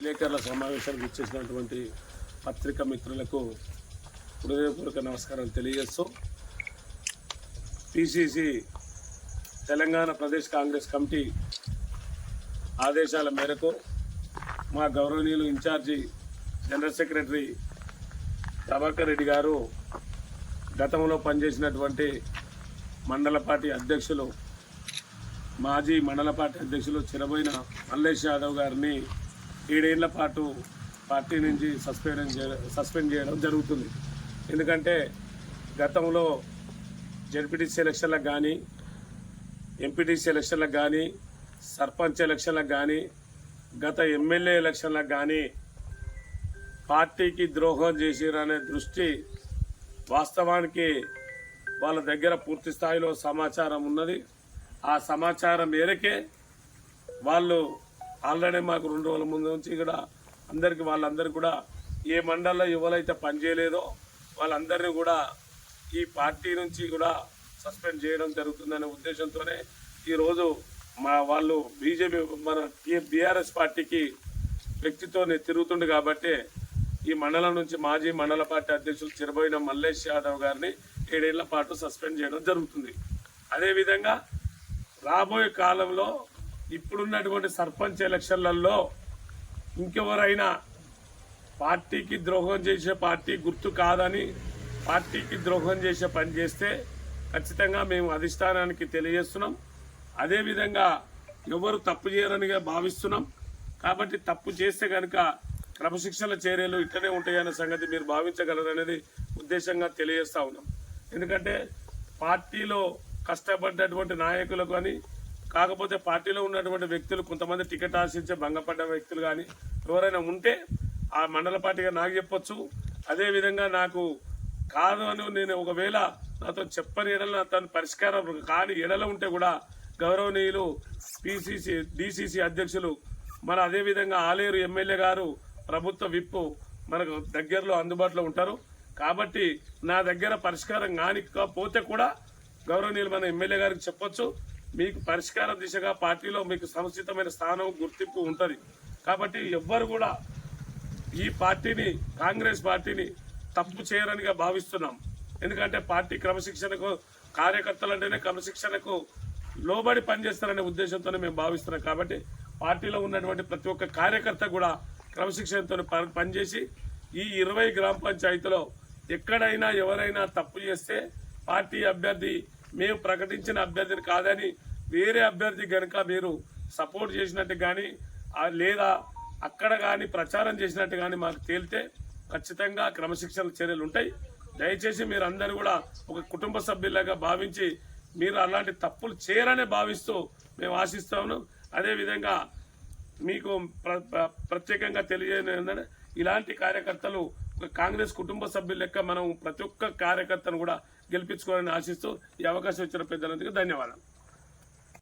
విలేకరుల సమావేశానికి ఇచ్చేసినటువంటి పత్రికా మిత్రులకు హృదయపూర్వక నమస్కారం తెలియజేస్తూ పిసిసి తెలంగాణ ప్రదేశ్ కాంగ్రెస్ కమిటీ ఆదేశాల మేరకు మా గౌరవనీయులు incharge general secretary Prabhakar Reddy garu గతంలో పనిచేసినటువంటి మండల పార్టీ అధ్యక్షులు మాజీ మండల పార్టీ అధ్యక్షులు చిరబోయిన మల్లేష్ యాదవ్ గారిని ఏడేళ్ళ పాటు పార్టీ నుంచి సస్పెండ్ చేయడం సస్పెండ్ చేయడం జరుగుతుంది. ఎందుకంటే గతంలో జడ్పీటీసీ ఎలక్షన్లకు కానీ ఎంపీటీసీ ఎలక్షన్లకు కానీ సర్పంచ్ ఎలక్షన్లకు కానీ గత ఎమ్మెల్యే ఎలక్షన్లకు కానీ పార్టీకి ద్రోహం చేసిరనే దృష్టి వాస్తవానికి వాళ్ళ దగ్గర పూర్తి స్థాయిలో సమాచారం ఉన్నది. ఆ సమాచారం మేరకే వాళ్ళు ఆల్రెడీ మాకు రెండు రోజుల ముందు నుంచి కూడా అందరికి వాళ్ళందరూ కూడా ఏ మండలంలో ఎవరైతే పనిచేయలేదో వాళ్ళందరినీ కూడా ఈ పార్టీ నుంచి కూడా సస్పెండ్ చేయడం జరుగుతుందనే ఉద్దేశంతోనే ఈరోజు మా వాళ్ళు బీజేపీ మన బీఆర్ఎస్ పార్టీకి వ్యక్తితో తిరుగుతుండు కాబట్టి ఈ మండలం నుంచి మాజీ మండల పార్టీ అధ్యక్షులు చిరబోయిన మల్లేష్ యాదవ్ గారిని ఏడేళ్ళ పాటు సస్పెండ్ చేయడం జరుగుతుంది. అదేవిధంగా రాబోయే కాలంలో ఇప్పుడున్నటువంటి సర్పంచ్ ఎలక్షన్లలో ఇంకెవరైనా పార్టీకి ద్రోహం చేసే పార్టీ గుర్తు కాదని పార్టీకి ద్రోహం చేసే పని చేస్తే ఖచ్చితంగా మేము అధిష్టానానికి తెలియజేస్తున్నాం. అదేవిధంగా ఎవరు తప్పు చేయరనిగా భావిస్తున్నాం. కాబట్టి తప్పు చేస్తే కనుక క్రమశిక్షణ చర్యలు ఇట్లనే ఉంటాయనే సంగతి మీరు భావించగలరనేది ఉద్దేశంగా తెలియజేస్తా ఉన్నాం. ఎందుకంటే పార్టీలో కష్టపడ్డటువంటి నాయకులు కానీ కాకపోతే పార్టీలో ఉన్నటువంటి వ్యక్తులు కొంతమంది టికెట్ ఆశించే భంగపడ్డ వ్యక్తులు కానీ ఎవరైనా ఉంటే ఆ మండల పార్టీగా నాకు చెప్పొచ్చు. అదేవిధంగా నాకు కాదు అని నేను ఒకవేళ నాతో చెప్పని ఎడల తను పరిష్కారం కాని ఎడల ఉంటే కూడా గౌరవనీయులు పిసిసి డిసిసి అధ్యక్షులు మన అదేవిధంగా ఆలేరు ఎమ్మెల్యే గారు ప్రభుత్వ విప్పు మనకు దగ్గరలో అందుబాటులో ఉంటారు. కాబట్టి నా దగ్గర పరిష్కారం కానికపోతే కూడా గౌరవనీయులు మన ఎమ్మెల్యే గారికి చెప్పొచ్చు. మీకు పరిష్కార దిశగా పార్టీలో మీకు సముచితమైన స్థానం గుర్తింపు ఉంటుంది. కాబట్టి ఎవ్వరు కూడా ఈ పార్టీని కాంగ్రెస్ పార్టీని తప్పు చేయరనిగా భావిస్తున్నాం. ఎందుకంటే పార్టీ క్రమశిక్షణకు కార్యకర్తలు అంటేనే క్రమశిక్షణకు లోబడి పనిచేస్తారనే ఉద్దేశంతోనే మేము భావిస్తున్నాం. కాబట్టి పార్టీలో ఉన్నటువంటి ప్రతి ఒక్క కార్యకర్త కూడా క్రమశిక్షణతో ప- పనిచేసి ఈ ఇరవై గ్రామ పంచాయతీలో ఎక్కడైనా ఎవరైనా తప్పు చేస్తే పార్టీ అభ్యర్థి మేము ప్రకటించిన అభ్యర్థిని కాదని వేరే అభ్యర్థి కనుక మీరు సపోర్ట్ చేసినట్టు కానీ లేదా అక్కడ కానీ ప్రచారం చేసినట్టు కానీ మాకు తేలితే ఖచ్చితంగా క్రమశిక్షణ చర్యలు ఉంటాయి. దయచేసి మీరు అందరూ కూడా ఒక కుటుంబ సభ్యులాగా భావించి మీరు అలాంటి తప్పులు చేయరనే భావిస్తూ మేము ఆశిస్తాము. అదేవిధంగా మీకు ప్ర- ప్రత్యేకంగా తెలియజేయడం ఏంటంటే ఇలాంటి కార్యకర్తలు కాంగ్రెస్ కుటుంబ సభ్యుల లెక్క మనం ప్రతి ఒక్క కార్యకర్తను కూడా గెలిపించుకోవాలని ఆశిస్తూ ఈ అవకాశం ఇచ్చిన పెద్దలందుకు ధన్యవాదాలు.